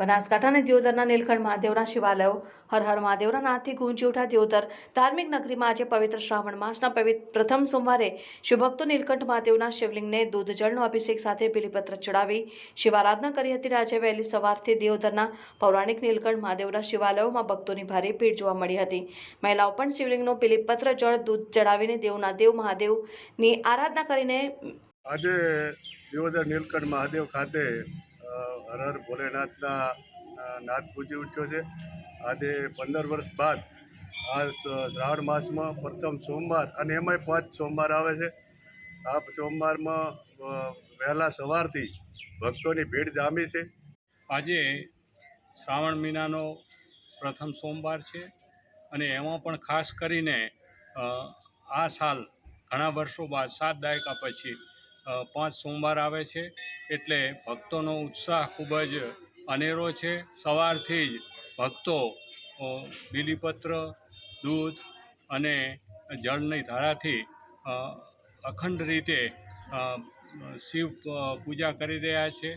બનાસકાંઠા અને દિયોદરના નીલકંઠ મહાદેવના શિવાલયો, હર હર મહાદેવના નાથથી ગુંજી ઉઠા દિયોદર. ધાર્મિક નગરીમાં આજે પવિત્ર શ્રાવણ માસના પ્રથમ સોમવારે શિવભક્તો નીલકંઠ મહાદેવના શિવલિંગને દૂધ જળનો અભિષેક સાથે બિલીપત્ર ચડાવી શિવારાધના કરી હતી. આજે વહેલી સવારથી દિયોદરના પૌરાણિક નીલકંઠ મહાદેવના શિવાલયોમાં ભક્તોની ભારે ભીડ જોવા મળી હતી. મહિલાઓ પણ શિવલિંગનો બિલીપત્ર જળ દૂધ ચડાવીને દેવના દેવ મહાદેવની આરાધના કરીને આજે દિયોદર નીલકંઠ મહાદેવ ખાતે હર હર ભોલેનાથના નાદ પૂજી ઉઠ્યો છે. આજે પંદર વર્ષ બાદ, આ શ્રાવણ માસમાં પ્રથમ સોમવાર અને એમાંય પાંચ સોમવાર આવે છે. આ સોમવારમાં વહેલા સવારથી ભક્તોની ભીડ જામી છે. આજે શ્રાવણ મહિનાનો પ્રથમ સોમવાર છે અને એમાં પણ ખાસ કરીને આ સાલ ઘણા વર્ષો બાદ સાત દાયકા પછી પાંચ સોમવાર આવે છે. એટલે ભક્તોનો ઉત્સાહ ખૂબ જ અનેરો છે. સવારથી જ ભક્તો બીલીપત્ર, દૂધ અને જળની ધારાથી અખંડ રીતે શિવ પૂજા કરી રહ્યા છે.